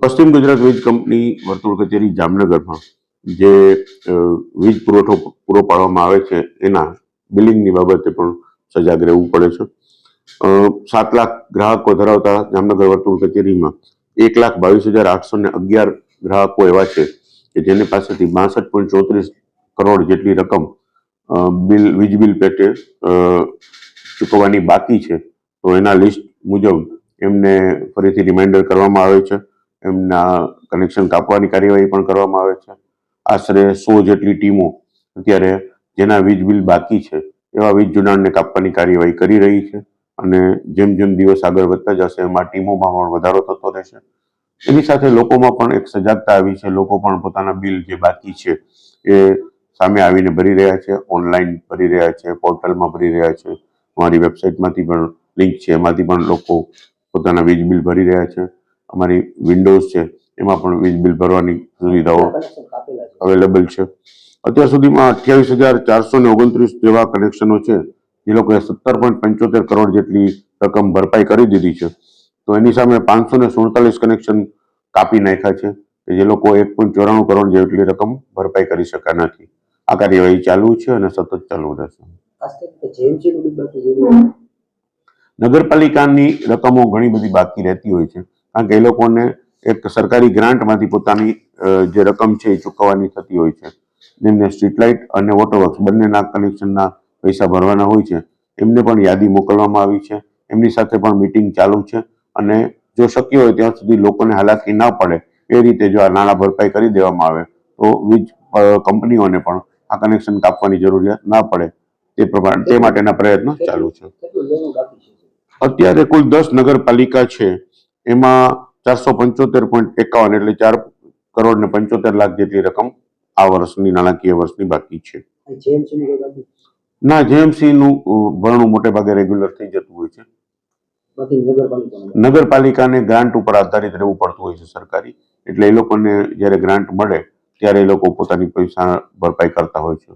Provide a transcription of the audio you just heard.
પશ્ચિમ ગુજરાત વીજ કંપની વર્તુળ કચેરી જામનગરમાં જે વીજ પુરવઠો પૂરો પાડવામાં આવે છે, એના બિલિંગની બાબતે પણ સજાગ રહેવું પડે છે. સાત લાખ ગ્રાહકો ધરાવતા જામનગર વર્તુળ કચેરીમાં એક લાખ બાવીસ હજાર આઠસો ને અગિયાર ગ્રાહકો એવા છે કે જેની પાસેથી બાસઠ પોઈન્ટ ચોત્રીસ કરોડ જેટલી રકમ બિલ, વીજ બિલ પેટે ચૂકવવાની બાકી છે. તો એના લિસ્ટ મુજબ એમને ફરીથી રિમાઇન્ડર કરવામાં આવે છે. એમના કનેક્શન કાપવાની કાર્યવાહી પણ કરવામાં આવે છે. આશરે સો જેટલી ટીમો અત્યારે જેના વીજ બિલ બાકી છે, એવા વીજ જોડાણને કાપવાની કાર્યવાહી કરી રહી છે અને જેમ જેમ દિવસ આગળ વધતા જશે એમાં ટીમોમાં પણ વધારો થતો રહેશે. એની સાથે લોકોમાં પણ એક સજાગતા આવી છે. લોકો પણ પોતાના બિલ જે બાકી છે એ સામે આવીને ભરી રહ્યા છે, ઓનલાઈન ભરી રહ્યા છે, પોર્ટલમાં ભરી રહ્યા છે. અમારી વેબસાઇટમાંથી પણ લિંક છે, એમાંથી પણ લોકો પોતાના વીજ બિલ ભરી રહ્યા છે. અમારી વિન્ડોઝ છે એમાં પણ વીજ બિલ ભરવાની સુવિધાઓ અવેલેબલ છે અત્યાર સુધીમાં અઠ્યાવીસ હજાર ચારસો ને ઓગણત્રીસ જેવા કનેક્શનો છે જે લોકોએ સત્તર પોઈન્ટ પંચોતેર કરોડ જેટલી રકમ ભરપાઈ કરી દીધી છે. તો એની સામે પાંચસો ને સુડતાલીસ કનેક્શન કાપી નાખ્યા છે કે જે લોકો એક પોઈન્ટ ચોરાણું કરોડ જેટલી રકમ ભરપાઈ કરી શક્યા નથી. આ કાર્યવાહી ચાલુ છે અને સતત ચાલુ રહેશે ખાસ કરીને જેએમસી નું બી બાકી જેવું નગરપાલિકાની રકમો ઘણી બધી બાકી રહેતી હોય છે. કારણ કે એ લોકોને એક સરકારી ગ્રાન્ટમાંથી પોતાની જે રકમ છે એ ચૂકવવાની થતી હોય છે. જેમને સ્ટ્રીટ લાઇટ અને વોટર વર્ક્સ બંનેના કનેક્શનના પૈસા ભરવાના હોય છે. એમને પણ યાદી મોકલવામાં આવી છે. એમની સાથે પણ મીટિંગ ચાલુ છે. અને જો શક્ય હોય ત્યાં સુધી લોકોને હાલાકી ના પડે, એ રીતે જો આ નાણાં ભરપાઈ કરી દેવામાં આવે, તો વીજ કંપનીઓને પણ આ કનેક્શન કાપવાની જરૂરિયાત ના પડે. તે પ્રમાણે, તે માટેના પ્રયત્નો ચાલુ છે? અત્યારે કુલ દસ નગરપાલિકા છે એમાં ચારસો પંચોતેર પોઈન્ટ એકાવન એટલે ચાર કરોડ ને પંચોતેર લાખ જેટલી રકમ આ વર્ષની નાણાકીય વર્ષની બાકી છે. નું જેએમસી નું ભરણું મોટે ભાગે રેગ્યુલર થઈ જતું હોય છે. નગરપાલિકા નગરપાલિકાને ગ્રાન્ટ ઉપર આધારિત રહેવું પડતું હોય છે સરકારી એટલે એ લોકોને જ્યારે ગ્રાન્ટ મળે ત્યારે એ લોકો પોતાની પૈસા ભરપાઈ કરતા હોય છે.